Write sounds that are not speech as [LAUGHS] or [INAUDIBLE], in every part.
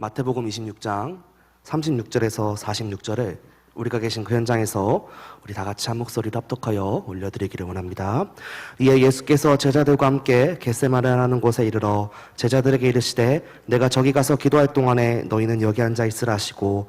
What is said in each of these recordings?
마태복음 26장 36절에서 46절을 우리가 계신 그 현장에서 우리 다 같이 한 목소리로 합독하여 올려드리기를 원합니다. 이에 예수께서 제자들과 함께 겟세마네라는 곳에 이르러 제자들에게 이르시되 내가 저기 가서 기도할 동안에 너희는 여기 앉아 있으라 하시고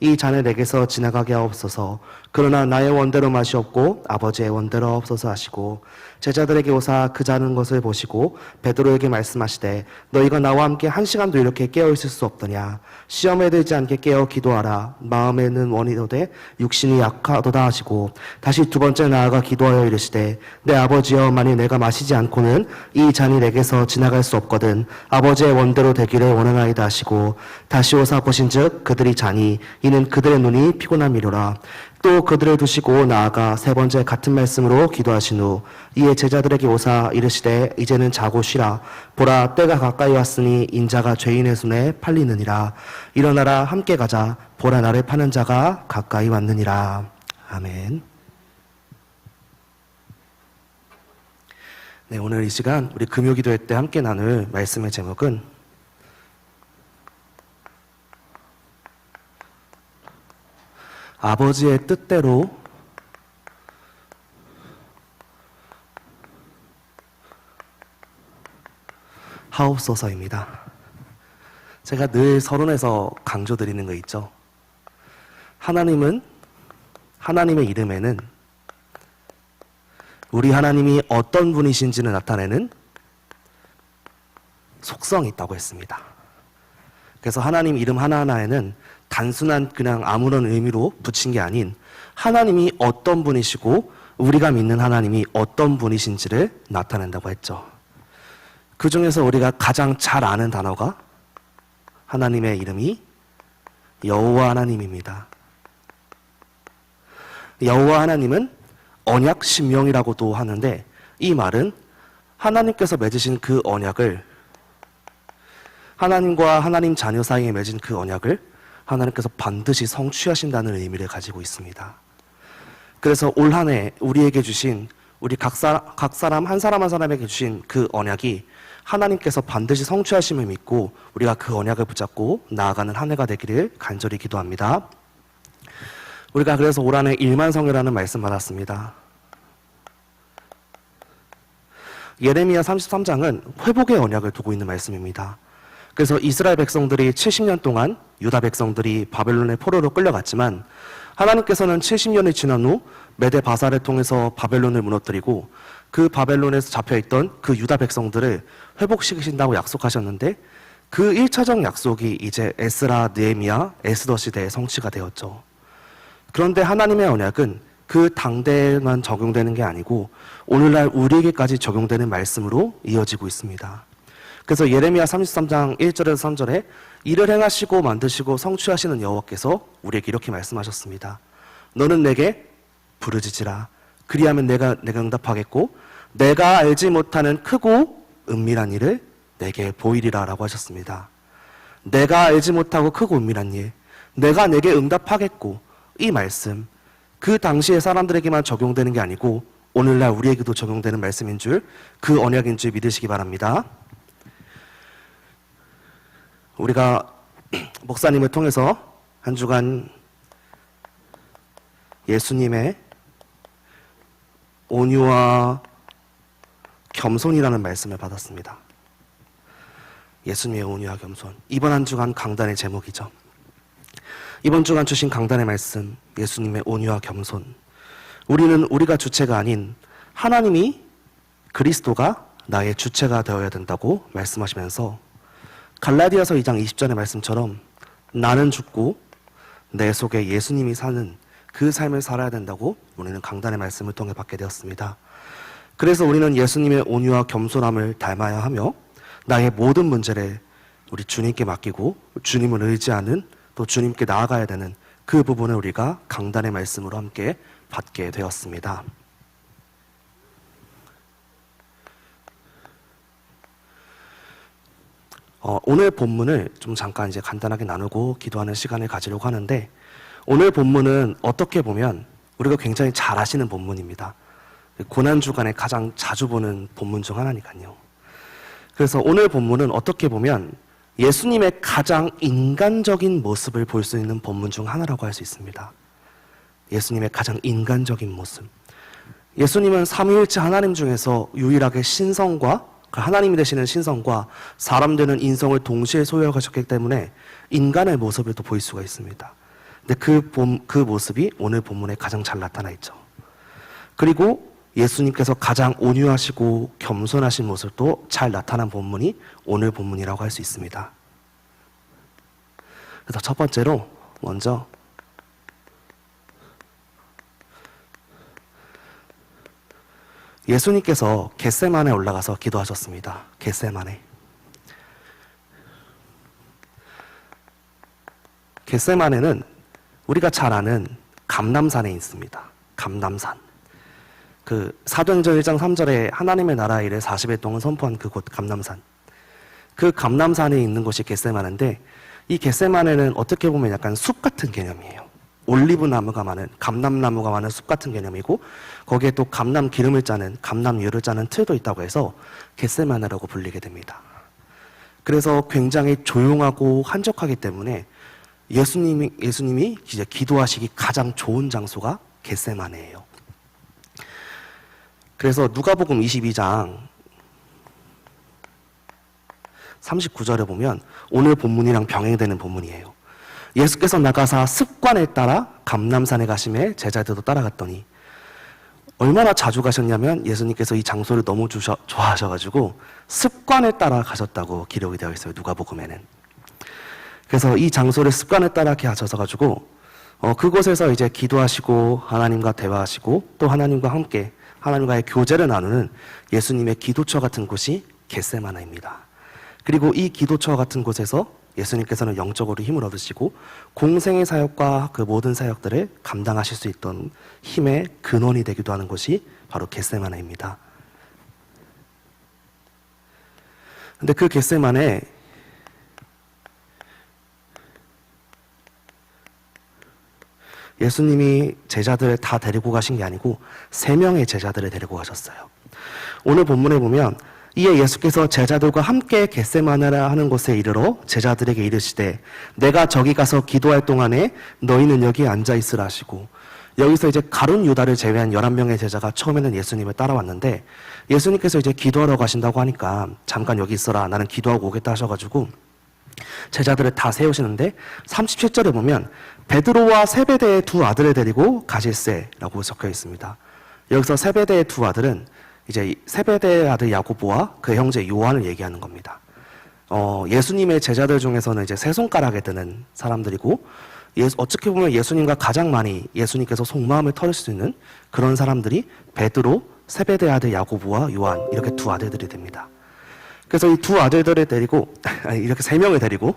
이 잔을 내게서 지나가게 하옵소서. 그러나 나의 원대로 마시옵고 아버지의 원대로 하옵소서 하시고 제자들에게 오사 그 자는 것을 보시고 베드로에게 말씀하시되 너희가 나와 함께 한 시간도 이렇게 깨어 있을 수 없더냐? 시험에 들지 않게 깨어 기도하라. 마음에는 원이도되 육신이 약하도다 하시고 다시 두 번째 나아가 기도하여 이르시되 내 아버지여 만일 내가 마시지 않고는 이 잔이 내게서 지나갈 수 없거든 아버지의 원대로 되기를 원하나이다 하시고 다시 오사 보신즉 그들이 자니 이는 그들의 눈이 피곤함이로라. 또 그들을 두시고 나아가 세 번째 같은 말씀으로 기도하신 후 이에 제자들에게 오사 이르시되 이제는 자고 쉬라. 보라 때가 가까이 왔으니 인자가 죄인의 손에 팔리느니라. 일어나라 함께 가자. 보라 나를 파는 자가 가까이 왔느니라. 아멘. 네 오늘 이 시간 우리 금요기도회 때 함께 나눌 말씀의 제목은 아버지의 뜻대로 하옵소서입니다. 제가 늘 서론에서 강조드리는 거 있죠. 하나님은 하나님의 이름에는 우리 하나님이 어떤 분이신지를 나타내는 속성이 있다고 했습니다. 그래서 하나님 이름 하나하나에는 단순한 그냥 아무런 의미로 붙인 게 아닌 하나님이 어떤 분이시고 우리가 믿는 하나님이 어떤 분이신지를 나타낸다고 했죠. 그 중에서 우리가 가장 잘 아는 단어가 하나님의 이름이 여호와 하나님입니다. 여호와 하나님은 언약 신명이라고도 하는데 이 말은 하나님께서 맺으신 그 언약을 하나님과 하나님 자녀 사이에 맺은 그 언약을 하나님께서 반드시 성취하신다는 의미를 가지고 있습니다. 그래서 올 한 해 우리에게 주신 우리 각, 사, 각 사람 한 사람 한 사람에게 주신 그 언약이 하나님께서 반드시 성취하심을 믿고 우리가 그 언약을 붙잡고 나아가는 한 해가 되기를 간절히 기도합니다. 우리가 그래서 올 한해 일만성이라는 말씀 받았습니다. 예레미야 33장은 회복의 언약을 두고 있는 말씀입니다. 그래서 이스라엘 백성들이 70년 동안 유다 백성들이 바벨론의 포로로 끌려갔지만 하나님께서는 70년이 지난 후 메데 바사를 통해서 바벨론을 무너뜨리고 그 바벨론에서 잡혀있던 그 유다 백성들을 회복시키신다고 약속하셨는데 그 1차적 약속이 이제 에스라, 느에미야, 에스더 시대에 성취가 되었죠. 그런데 하나님의 언약은 그 당대에만 적용되는 게 아니고 오늘날 우리에게까지 적용되는 말씀으로 이어지고 있습니다. 그래서 예레미야 33장 1절에서 3절에 이를 행하시고 만드시고 성취하시는 여호와께서 우리에게 이렇게 말씀하셨습니다. 너는 내게 부르짖으라. 그리하면 내가 내가 응답하겠고 내가 알지 못하는 크고 은밀한 일을 내게 보이리라라고 하셨습니다. 내가 알지 못하고 크고 은밀한 일, 내가 내게 응답하겠고 이 말씀 그 당시의 사람들에게만 적용되는 게 아니고 오늘날 우리에게도 적용되는 말씀인 줄 그 언약인 줄 믿으시기 바랍니다. 우리가 목사님을 통해서 한 주간 예수님의 온유와 겸손이라는 말씀을 받았습니다. 예수님의 온유와 겸손. 이번 한 주간 강단의 제목이죠. 이번 주간 주신 강단의 말씀, 예수님의 온유와 겸손. 우리는 우리가 주체가 아닌 하나님이 그리스도가 나의 주체가 되어야 된다고 말씀하시면서 갈라디아서 2장 20절의 말씀처럼 나는 죽고 내 속에 예수님이 사는 그 삶을 살아야 된다고 우리는 강단의 말씀을 통해 받게 되었습니다. 그래서 우리는 예수님의 온유와 겸손함을 닮아야 하며 나의 모든 문제를 우리 주님께 맡기고 주님을 의지하는 또 주님께 나아가야 되는 그 부분을 우리가 강단의 말씀으로 함께 받게 되었습니다. 어, 오늘 본문을 좀 잠깐 이제 간단하게 나누고 기도하는 시간을 가지려고 하는데 오늘 본문은 어떻게 보면 우리가 굉장히 잘 아시는 본문입니다. 고난 주간에 가장 자주 보는 본문 중 하나니까요. 그래서 오늘 본문은 어떻게 보면 예수님의 가장 인간적인 모습을 볼 수 있는 본문 중 하나라고 할 수 있습니다. 예수님의 가장 인간적인 모습. 예수님은 삼위일체 하나님 중에서 유일하게 신성과 그 하나님이 되시는 신성과 사람 되는 인성을 동시에 소유하셨기 때문에 인간의 모습을 또 볼 수가 있습니다. 근데 그, 본, 그 모습이 오늘 본문에 가장 잘 나타나 있죠. 그리고 예수님께서 가장 온유하시고 겸손하신 모습도 잘 나타난 본문이 오늘 본문이라고 할 수 있습니다. 그래서 첫 번째로 먼저 예수님께서 겟세만에 올라가서 기도하셨습니다. 겟세만에. 겟세만에는 우리가 잘 아는 감남산에 있습니다. 감남산. 그 사도행전 1장 3절에 하나님의 나라 일에 40일 동안 선포한 그곳 감남산. 그 감남산에 있는 곳이 겟세만인데 이 겟세만에는 어떻게 보면 약간 숲 같은 개념이에요. 올리브 나무가 많은 감남나무가 많은 숲 같은 개념이고 거기에 또 감남 기름을 짜는 감남유를 짜는 틀도 있다고 해서 겟세마네라고 불리게 됩니다. 그래서 굉장히 조용하고 한적하기 때문에 예수님이 예수님이 이제 기도하시기 가장 좋은 장소가 겟세마네예요. 그래서 누가복음 22장 39절에 보면 오늘 본문이랑 병행되는 본문이에요. 예수께서 나가사 습관에 따라 감남산에 가심에 제자들도 따라갔더니 얼마나 자주 가셨냐면 예수님께서 이 장소를 너무 주셔, 좋아하셔가지고 습관에 따라 가셨다고 기록이 되어 있어요. 누가복음에는. 그래서 이 장소를 습관에 따라 이렇게 하셔서 어, 그곳에서 이제 기도하시고 하나님과 대화하시고 또 하나님과 함께 하나님과의 교제를 나누는 예수님의 기도처 같은 곳이 겟세마나입니다. 그리고 이 기도처 같은 곳에서 예수님께서는 영적으로 힘을 얻으시고 공생의 사역과 그 모든 사역들을 감당하실 수 있던 힘의 근원이 되기도 하는 곳이 바로 겟세마네입니다. 근데 그 겟세마네 예수님이 제자들을 다 데리고 가신 게 아니고 세 명의 제자들을 데리고 가셨어요. 오늘 본문에 보면 이에 예수께서 제자들과 함께 겟세마네라 하는 곳에 이르러 제자들에게 이르시되 내가 저기 가서 기도할 동안에 너희는 여기 앉아 있으라 하시고 여기서 이제 가룟 유다를 제외한 11명의 제자가 처음에는 예수님을 따라왔는데 예수님께서 이제 기도하러 가신다고 하니까 잠깐 여기 있어라 나는 기도하고 오겠다 하셔가지고 제자들을 다 세우시는데 37절에 보면 베드로와 세베대의 두 아들을 데리고 가실세라고 적혀 있습니다. 여기서 세베대의 두 아들은 이제 세베대의 아들 야고보와 그 형제 요한을 얘기하는 겁니다. 어, 예수님의 제자들 중에서는 이제 세 손가락에 드는 사람들이고 예, 어떻게 보면 예수님과 가장 많이 예수님께서 속마음을 털을 수 있는 그런 사람들이 베드로, 세베대 아들 야고보와 요한 이렇게 두 아들들이 됩니다. 그래서 이 두 아들들을 데리고 [LAUGHS] 이렇게 세 명을 데리고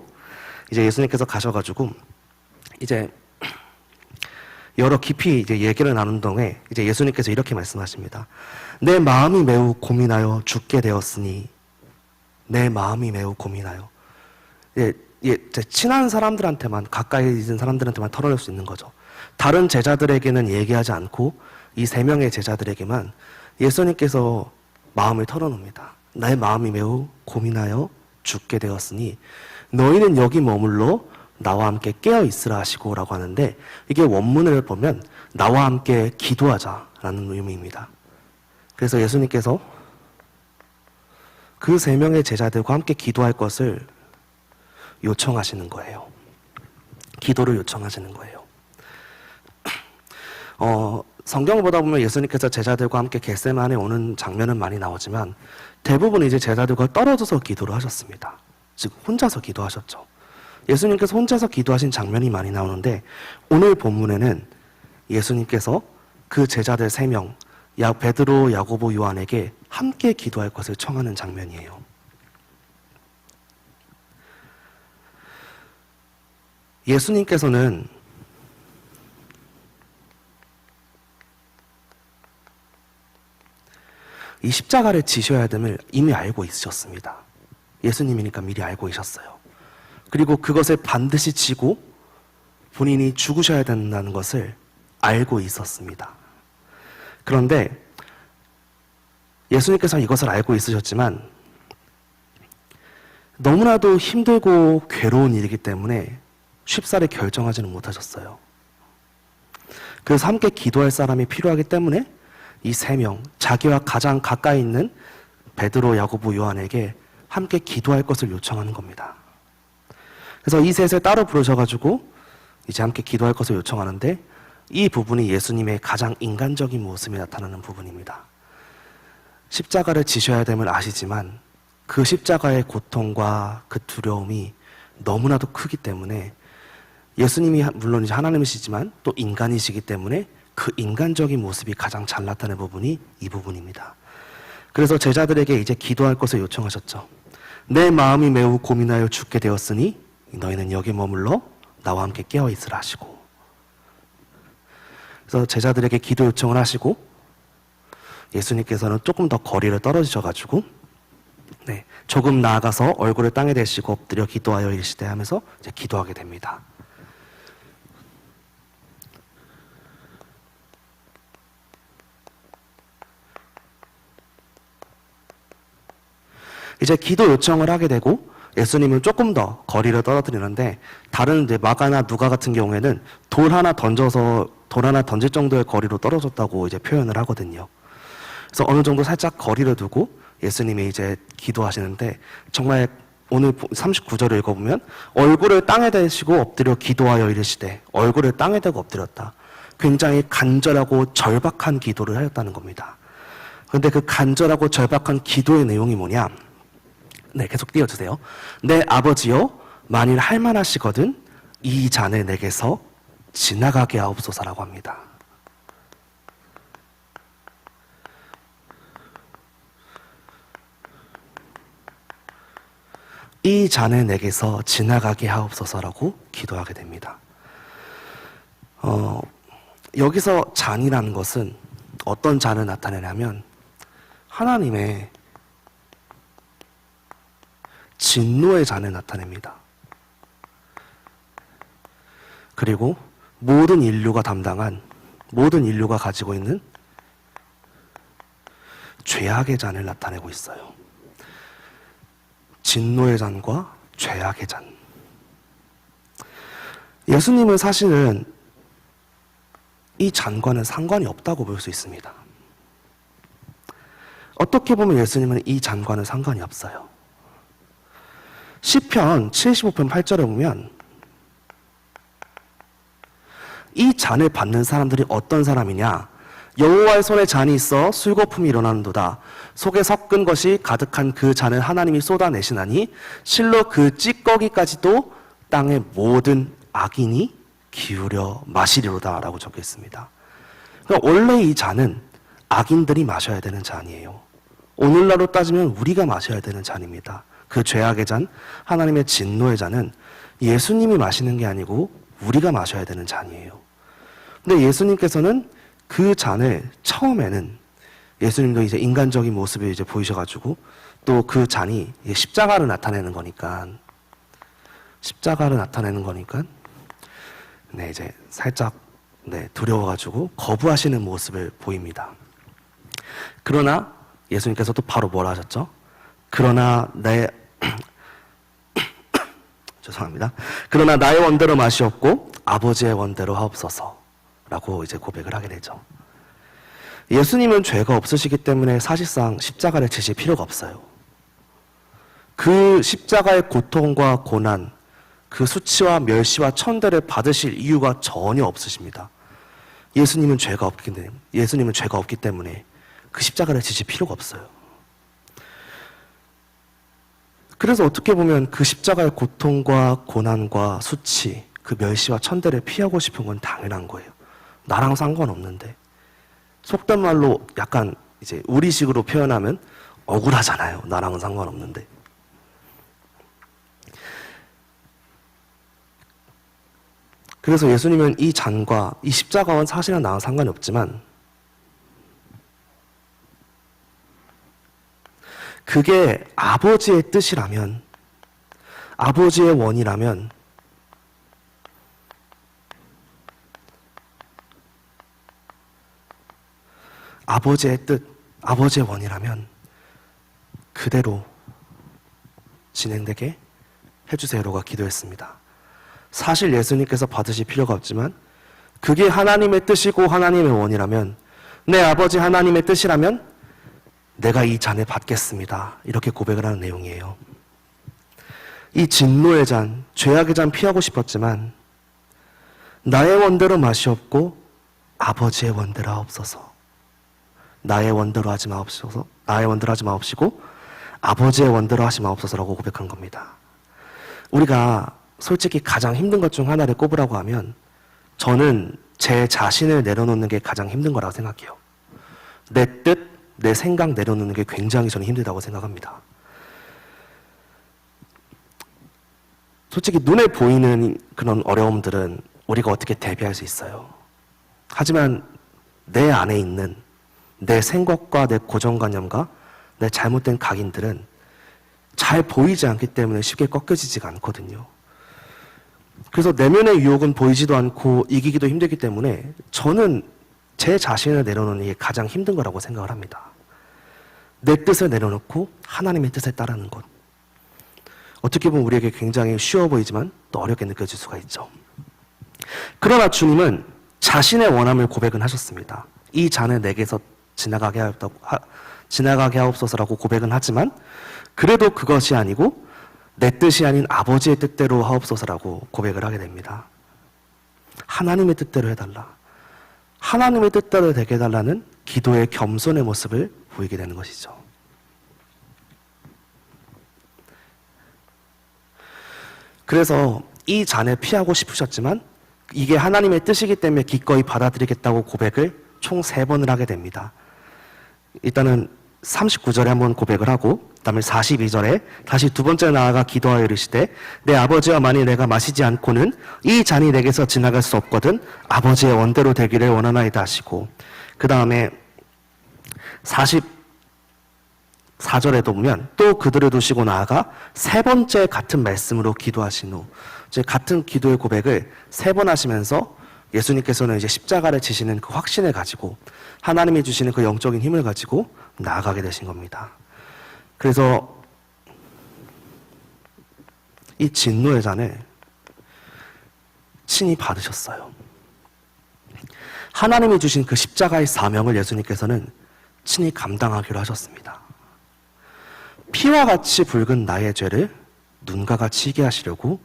이제 예수님께서 가셔가지고 이제 여러 깊이 이제 얘기를 나눈 동에 이제 예수님께서 이렇게 말씀하십니다. 내 마음이 매우 고민하여 죽게 되었으니 내 마음이 매우 고민하여 예, 예, 친한 사람들한테만 가까이 있는 사람들한테만 털어낼 수 있는 거죠. 다른 제자들에게는 얘기하지 않고 이 세 명의 제자들에게만 예수님께서 마음을 털어놓습니다. 나의 마음이 매우 고민하여 죽게 되었으니 너희는 여기 머물러 나와 함께 깨어 있으라 하시고라고 하는데 이게 원문을 보면 나와 함께 기도하자라는 의미입니다. 그래서 예수님께서 그 세 명의 제자들과 함께 기도할 것을 요청하시는 거예요. 기도를 요청하시는 거예요. [CLEARS THROAT] 어, 성경을 보다 보면 예수님께서 제자들과 함께 겟세만에 오는 장면은 많이 나오지만 대부분 이제 제자들과 떨어져서 기도를 하셨습니다. 즉 혼자서 기도하셨죠. 예수님께서 혼자서 기도하신 장면이 많이 나오는데 오늘 본문에는 예수님께서 그 제자들 세 명, 야 베드로, 야고보, 요한에게 함께 기도할 것을 청하는 장면이에요. 예수님께서는 이 십자가를 지셔야 됨을 이미 알고 있으셨습니다. 예수님이니까 미리 알고 계셨어요. 그리고 그것을 반드시 지고 본인이 죽으셔야 된다는 것을 알고 있었습니다. 그런데 예수님께서 이것을 알고 있으셨지만 너무나도 힘들고 괴로운 일이기 때문에 쉽사리 결정하지는 못하셨어요. 그래서 함께 기도할 사람이 필요하기 때문에 이 세 명, 자기와 가장 가까이 있는 베드로, 야고보, 요한에게 함께 기도할 것을 요청하는 겁니다. 그래서 이 셋을 따로 부르셔가지고 이제 함께 기도할 것을 요청하는데 이 부분이 예수님의 가장 인간적인 모습이 나타나는 부분입니다. 십자가를 지셔야 됨을 아시지만 그 십자가의 고통과 그 두려움이 너무나도 크기 때문에 예수님이 물론 이제 하나님이시지만 또 인간이시기 때문에 그 인간적인 모습이 가장 잘 나타나는 부분이 이 부분입니다. 그래서 제자들에게 이제 기도할 것을 요청하셨죠. 내 마음이 매우 고민하여 죽게 되었으니 너희는 여기 머물러 나와 함께 깨어 있으라 하시고 그래서 제자들에게 기도 요청을 하시고 예수님께서는 조금 더 거리를 떨어지셔 가지고 네, 조금 나아가서 얼굴을 땅에 대시고 엎드려 기도하여 이르시되 하면서 이제 기도하게 됩니다. 이제 기도 요청을 하게 되고 예수님은 조금 더 거리를 떨어뜨리는데 다른 이제 마가나 누가 같은 경우에는 돌 하나 던져서 돌 하나 던질 정도의 거리로 떨어졌다고 이제 표현을 하거든요. 그래서 어느 정도 살짝 거리를 두고 예수님이 이제 기도하시는데 정말 오늘 39절을 읽어보면 얼굴을 땅에 대시고 엎드려 기도하여 이르시되 얼굴을 땅에 대고 엎드렸다. 굉장히 간절하고 절박한 기도를 하였다는 겁니다. 그런데 그 간절하고 절박한 기도의 내용이 뭐냐? 네, 계속 띄워주세요. 내 아버지여, 만일 할만하시거든 이 잔을 내게서 지나가게 하옵소서라고 합니다. 이 잔을 내게서 지나가게 하옵소서라고 기도하게 됩니다. 어, 여기서 잔이라는 것은 어떤 잔을 나타내냐면 하나님의 진노의 잔을 나타냅니다. 그리고 모든 인류가 담당한 모든 인류가 가지고 있는 죄악의 잔을 나타내고 있어요. 진노의 잔과 죄악의 잔. 예수님은 사실은 이 잔과는 상관이 없다고 볼 수 있습니다. 어떻게 보면 예수님은 이 잔과는 상관이 없어요. 시편 75편 8절에 보면 이 잔을 받는 사람들이 어떤 사람이냐? 여호와의 손에 잔이 있어 술거품이 일어나는도다. 속에 섞은 것이 가득한 그 잔을 하나님이 쏟아내시나니 실로 그 찌꺼기까지도 땅의 모든 악인이 기울여 마시리로다라고 적혀 있습니다. 그러니까 원래 이 잔은 악인들이 마셔야 되는 잔이에요. 오늘날로 따지면 우리가 마셔야 되는 잔입니다. 그 죄악의 잔, 하나님의 진노의 잔은 예수님이 마시는 게 아니고 우리가 마셔야 되는 잔이에요. 근데 예수님께서는 그 잔을 처음에는 예수님도 이제 인간적인 모습을 이제 보이셔가지고 또 그 잔이 십자가를 나타내는 거니까 십자가를 나타내는 거니까 네 이제 살짝 네 두려워가지고 거부하시는 모습을 보입니다. 그러나 예수님께서도 바로 뭐라 하셨죠? 그러나 내 죄송합니다. 그러나 나의 원대로 마시옵고 아버지의 원대로 하옵소서라고 이제 고백을 하게 되죠. 예수님은 죄가 없으시기 때문에 사실상 십자가를 지실 필요가 없어요. 그 십자가의 고통과 고난, 그 수치와 멸시와 천대를 받으실 이유가 전혀 없으십니다. 예수님은 죄가 없기 때문에, 예수님은 죄가 없기 때문에 그 십자가를 지실 필요가 없어요. 그래서 어떻게 보면 그 십자가의 고통과 고난과 수치, 그 멸시와 천대를 피하고 싶은 건 당연한 거예요. 나랑 상관없는데. 속된 말로 약간 이제 우리식으로 표현하면 억울하잖아요. 나랑은 상관없는데. 그래서 예수님은 이 잔과 이 십자가와는 사실은 나랑 상관이 없지만 그게 아버지의 뜻이라면, 아버지의 원이라면, 아버지의 뜻, 아버지의 원이라면 그대로 진행되게 해주세요로가 기도했습니다. 사실 예수님께서 받으실 필요가 없지만 그게 하나님의 뜻이고 하나님의 원이라면 내 아버지 하나님의 뜻이라면 내가 이 잔을 받겠습니다. 이렇게 고백을 하는 내용이에요. 이 진노의 잔, 죄악의 잔 피하고 싶었지만 나의 원대로 맛이 없고 아버지의 원대로 하옵소서. 나의 원대로 하지 마옵소서. 나의 원대로 하지 마옵시고 아버지의 원대로 하시 마옵소서라고 고백한 겁니다. 우리가 솔직히 가장 힘든 것 중 하나를 꼽으라고 하면 저는 제 자신을 내려놓는 게 가장 힘든 거라고 생각해요. 내 뜻, 내 생각 내려놓는 게 굉장히 저는 힘들다고 생각합니다. 솔직히 눈에 보이는 그런 어려움들은 우리가 어떻게 대비할 수 있어요. 하지만 내 안에 있는 내 생각과 내 고정관념과 내 잘못된 각인들은 잘 보이지 않기 때문에 쉽게 꺾여지지가 않거든요. 그래서 내면의 유혹은 보이지도 않고 이기기도 힘들기 때문에 저는 제 자신을 내려놓는 게 가장 힘든 거라고 생각을 합니다. 내 뜻을 내려놓고 하나님의 뜻에 따르는 것. 어떻게 보면 우리에게 굉장히 쉬워 보이지만 또 어렵게 느껴질 수가 있죠. 그러나 주님은 자신의 원함을 고백은 하셨습니다. 이 잔을 내게서 지나가게 하옵다고, 하, 지나가게 하옵소서라고 고백은 하지만 그래도 그것이 아니고 내 뜻이 아닌 아버지의 뜻대로 하옵소서라고 고백을 하게 됩니다. 하나님의 뜻대로 해달라. 하나님의 뜻대로 되게 해달라는 기도의 겸손의 모습을 보이게 되는 것이죠. 그래서 이 잔을 피하고 싶으셨지만 이게 하나님의 뜻이기 때문에 기꺼이 받아들이겠다고 고백을 총 세 번을 하게 됩니다. 일단은 39절에 한번 고백을 하고 그다음에 42절에 다시 두 번째 나아가 기도하여 이르시되 내 아버지와 만일 내가 마시지 않고는 이 잔이 내게서 지나갈 수 없거든 아버지의 원대로 되기를 원하나이다 하시고 그 다음에 44절에도 보면 또 그들을 두시고 나아가 세 번째 같은 말씀으로 기도하신 후 이제 같은 기도의 고백을 세 번 하시면서 예수님께서는 이제 십자가를 지시는 그 확신을 가지고 하나님이 주시는 그 영적인 힘을 가지고 나아가게 되신 겁니다. 그래서 이 진노의 잔을 친히 받으셨어요. 하나님이 주신 그 십자가의 사명을 예수님께서는 친히 감당하기로 하셨습니다. 피와 같이 붉은 나의 죄를 눈과 같이 희게 하시려고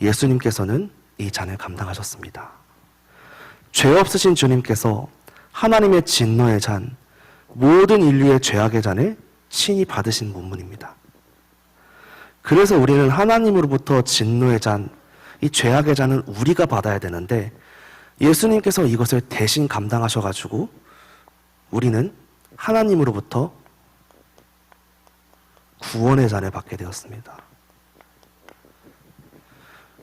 예수님께서는 이 잔을 감당하셨습니다. 죄 없으신 주님께서 하나님의 진노의 잔, 모든 인류의 죄악의 잔을 친히 받으신 본문입니다. 그래서 우리는 하나님으로부터 진노의 잔, 이 죄악의 잔은 우리가 받아야 되는데 예수님께서 이것을 대신 감당하셔가지고 우리는 하나님으로부터 구원의 잔을 받게 되었습니다.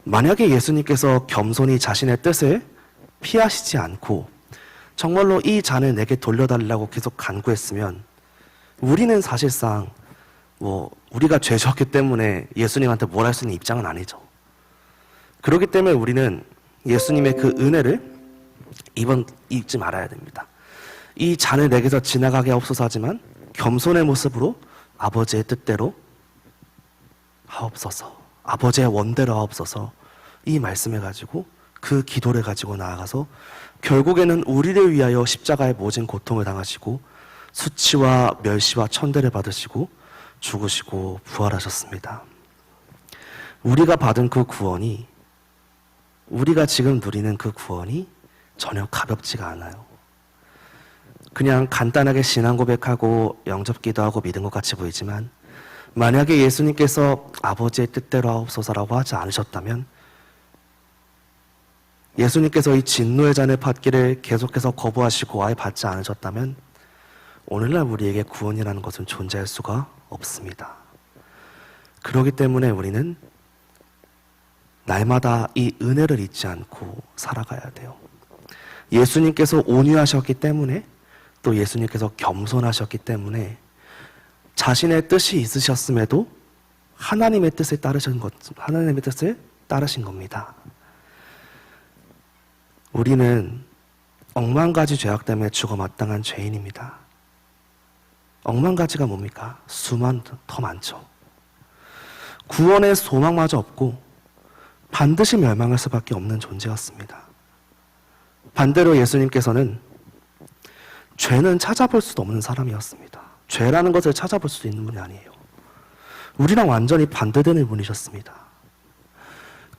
만약에 예수님께서 겸손히 자신의 뜻을 피하시지 않고 정말로 이 잔을 내게 돌려달라고 계속 간구했으면 우리는 사실상 뭐 우리가 죄졌기 때문에 예수님한테 뭘 할 수 있는 입장은 아니죠. 그렇기 때문에 우리는 예수님의 그 은혜를 이번 잊지 말아야 됩니다. 이 잔을 내게서 지나가게 하옵소서 하지만 겸손의 모습으로 아버지의 뜻대로 하옵소서. 아버지의 원대로 하옵소서. 이 말씀을 가지고 그 기도를 가지고 나아가서 결국에는 우리를 위하여 십자가의 모진 고통을 당하시고 수치와 멸시와 천대를 받으시고 죽으시고 부활하셨습니다. 우리가 받은 그 구원이 우리가 지금 누리는 그 구원이 전혀 가볍지가 않아요. 그냥 간단하게 신앙 고백하고 영접 기도하고 믿은 것 같이 보이지만 만약에 예수님께서 아버지의 뜻대로 하옵소서라고 하지 않으셨다면 예수님께서 이 진노의 잔을 받기를 계속해서 거부하시고 아예 받지 않으셨다면 오늘날 우리에게 구원이라는 것은 존재할 수가 없습니다. 그렇기 때문에 우리는 날마다 이 은혜를 잊지 않고 살아가야 돼요. 예수님께서 온유하셨기 때문에 또 예수님께서 겸손하셨기 때문에 자신의 뜻이 있으셨음에도 하나님의 뜻에 따르신 것, 하나님의 뜻을 따르신 겁니다. 우리는 억만 가지 죄악 때문에 죽어 마땅한 죄인입니다. 억만 가지가 뭡니까? 수만 더 많죠. 구원의 소망마저 없고 반드시 멸망할 수밖에 없는 존재였습니다. 반대로 예수님께서는 죄는 찾아볼 수도 없는 사람이었습니다. 죄라는 것을 찾아볼 수 있는 분이 아니에요. 우리랑 완전히 반대되는 분이셨습니다.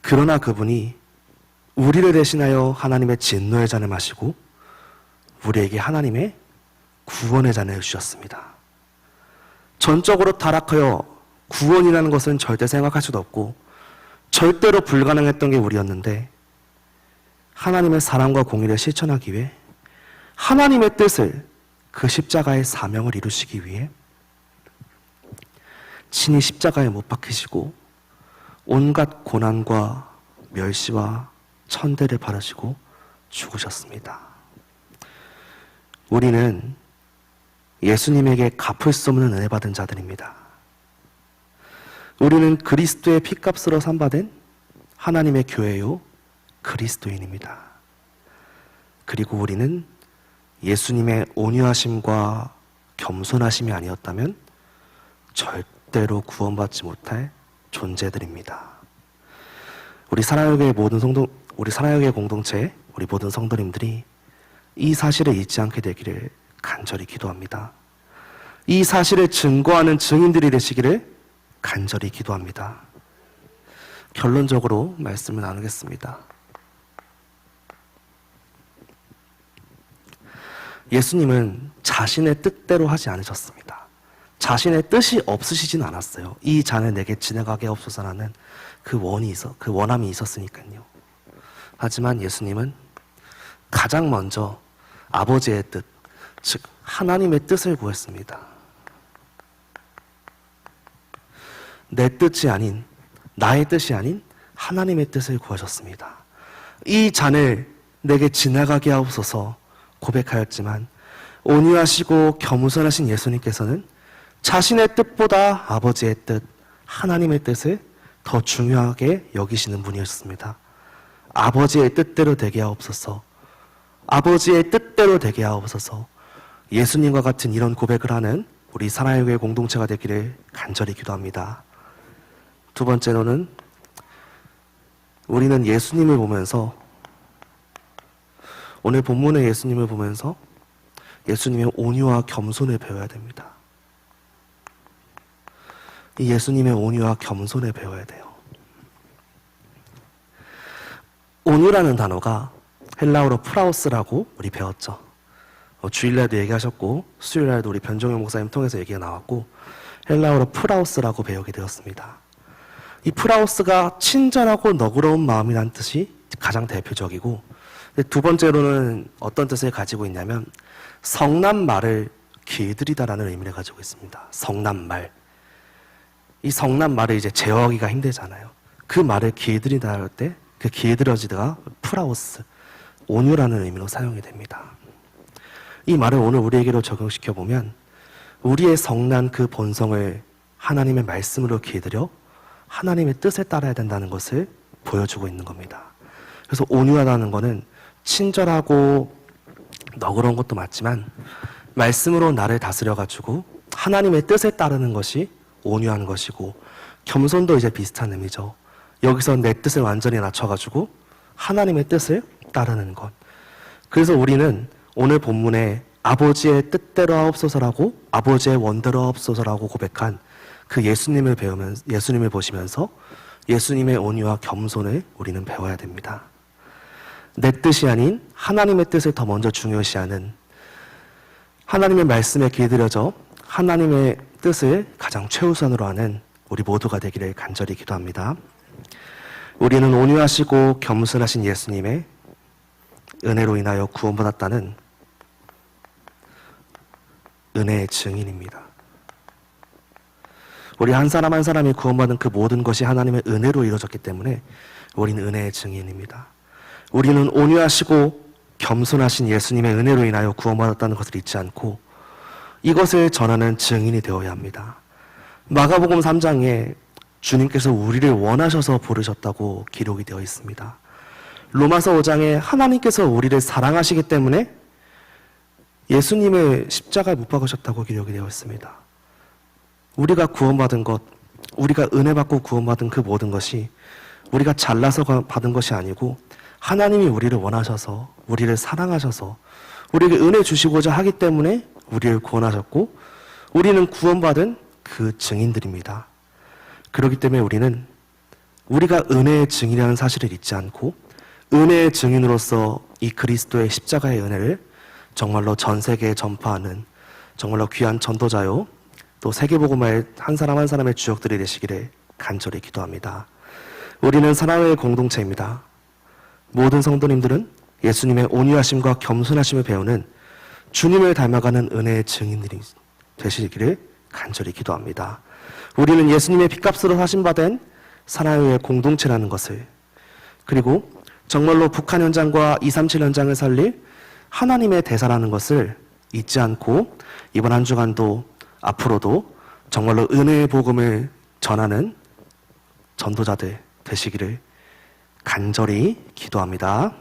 그러나 그분이 우리를 대신하여 하나님의 진노의 잔을 마시고 우리에게 하나님의 구원의 잔을 주셨습니다. 전적으로 타락하여 구원이라는 것은 절대 생각할 수도 없고 절대로 불가능했던 게 우리였는데 하나님의 사랑과 공의를 실천하기 위해 하나님의 뜻을 그 십자가의 사명을 이루시기 위해 친히 십자가에 못 박히시고 온갖 고난과 멸시와 천대를 바르시고 죽으셨습니다. 우리는 예수님에게 갚을 수 없는 은혜 받은 자들입니다. 우리는 그리스도의 피값으로 산받은 하나님의 교회요 그리스도인입니다. 그리고 우리는 예수님의 온유하심과 겸손하심이 아니었다면 절대로 구원받지 못할 존재들입니다. 우리 사랑교회 모든 성도 우리 사랑교회 공동체 우리 모든 성도님들이 이 사실을 잊지 않게 되기를 간절히 기도합니다. 이 사실을 증거하는 증인들이 되시기를 간절히 기도합니다. 결론적으로 말씀을 나누겠습니다. 예수님은 자신의 뜻대로 하지 않으셨습니다. 자신의 뜻이 없으시진 않았어요. 이 잔을 내게 지나가게 없소서라는 그 원이 있어, 그 원함이 있었으니까요. 하지만 예수님은 가장 먼저 아버지의 뜻, 즉 하나님의 뜻을 구했습니다. 내 뜻이 아닌 나의 뜻이 아닌 하나님의 뜻을 구하셨습니다. 이 잔을 내게 지나가게 하옵소서 고백하였지만 온유하시고 겸손하신 예수님께서는 자신의 뜻보다 아버지의 뜻, 하나님의 뜻을 더 중요하게 여기시는 분이었습니다. 아버지의 뜻대로 되게 하옵소서. 아버지의 뜻대로 되게 하옵소서. 예수님과 같은 이런 고백을 하는 우리 사랑의 공동체가 되기를 간절히 기도합니다. 두 번째로는 우리는 예수님을 보면서 오늘 본문의 예수님을 보면서 예수님의 온유와 겸손을 배워야 됩니다. 이 예수님의 온유와 겸손을 배워야 돼요. 온유라는 단어가 헬라어로 프라우스라고 우리 배웠죠. 어, 주일날도 얘기하셨고 수요일날도 우리 변종현 목사님 통해서 얘기가 나왔고 헬라어로 프라우스라고 배우게 되었습니다. 이 프라우스가 친절하고 너그러운 마음이란 뜻이 가장 대표적이고 두 번째로는 어떤 뜻을 가지고 있냐면 성난 말을 길들이다라는 의미를 가지고 있습니다. 성난 말. 이 성난 말을 이제 제어하기가 힘들잖아요. 그 말을 길들이다 할 때 그 길들여지다가 프라우스, 온유라는 의미로 사용이 됩니다. 이 말을 오늘 우리에게로 적용시켜 보면 우리의 성난 그 본성을 하나님의 말씀으로 길들여 하나님의 뜻에 따라야 된다는 것을 보여주고 있는 겁니다. 그래서 온유하다는 것은 친절하고 너그러운 것도 맞지만 말씀으로 나를 다스려 가지고 하나님의 뜻에 따르는 것이 온유한 것이고 겸손도 이제 비슷한 의미죠. 여기서 내 뜻을 완전히 낮춰 가지고 하나님의 뜻을 따르는 것. 그래서 우리는 오늘 본문에 아버지의 뜻대로 하옵소서라고 아버지의 원대로 하옵소서라고 고백한 그 예수님을 배우면 예수님을 보시면서 예수님의 온유와 겸손을 우리는 배워야 됩니다. 내 뜻이 아닌 하나님의 뜻을 더 먼저 중요시하는 하나님의 말씀에 길들여져 하나님의 뜻을 가장 최우선으로 하는 우리 모두가 되기를 간절히 기도합니다. 우리는 온유하시고 겸손하신 예수님의 은혜로 인하여 구원받았다는 은혜의 증인입니다. 우리 한 사람 한 사람이 구원받은 그 모든 것이 하나님의 은혜로 이루어졌기 때문에 우리는 은혜의 증인입니다. 우리는 온유하시고 겸손하신 예수님의 은혜로 인하여 구원받았다는 것을 잊지 않고 이것을 전하는 증인이 되어야 합니다. 마가복음 3장에 주님께서 우리를 원하셔서 부르셨다고 기록이 되어 있습니다. 로마서 5장에 하나님께서 우리를 사랑하시기 때문에 예수님을 십자가에 못 박으셨다고 기록이 되어 있습니다. 우리가 구원받은 것, 우리가 은혜 받고 구원받은 그 모든 것이 우리가 잘나서 받은 것이 아니고 하나님이 우리를 원하셔서 우리를 사랑하셔서 우리에게 은혜 주시고자 하기 때문에 우리를 구원하셨고 우리는 구원받은 그 증인들입니다. 그렇기 때문에 우리는 우리가 은혜의 증인이라는 사실을 잊지 않고 은혜의 증인으로서 이 그리스도의 십자가의 은혜를 정말로 전 세계에 전파하는 정말로 귀한 전도자요 또 세계복음화의 한 사람 한 사람의 주역들이 되시기를 간절히 기도합니다. 우리는 사랑의 공동체입니다. 모든 성도님들은 예수님의 온유하심과 겸손하심을 배우는 주님을 닮아가는 은혜의 증인들이 되시기를 간절히 기도합니다. 우리는 예수님의 핏값으로 사신받은 사랑의 공동체라는 것을 그리고 정말로 북한 현장과 237 현장을 살릴 하나님의 대사라는 것을 잊지 않고 이번 한 주간도 앞으로도 정말로 은혜의 복음을 전하는 전도자들 되시기를 간절히 기도합니다.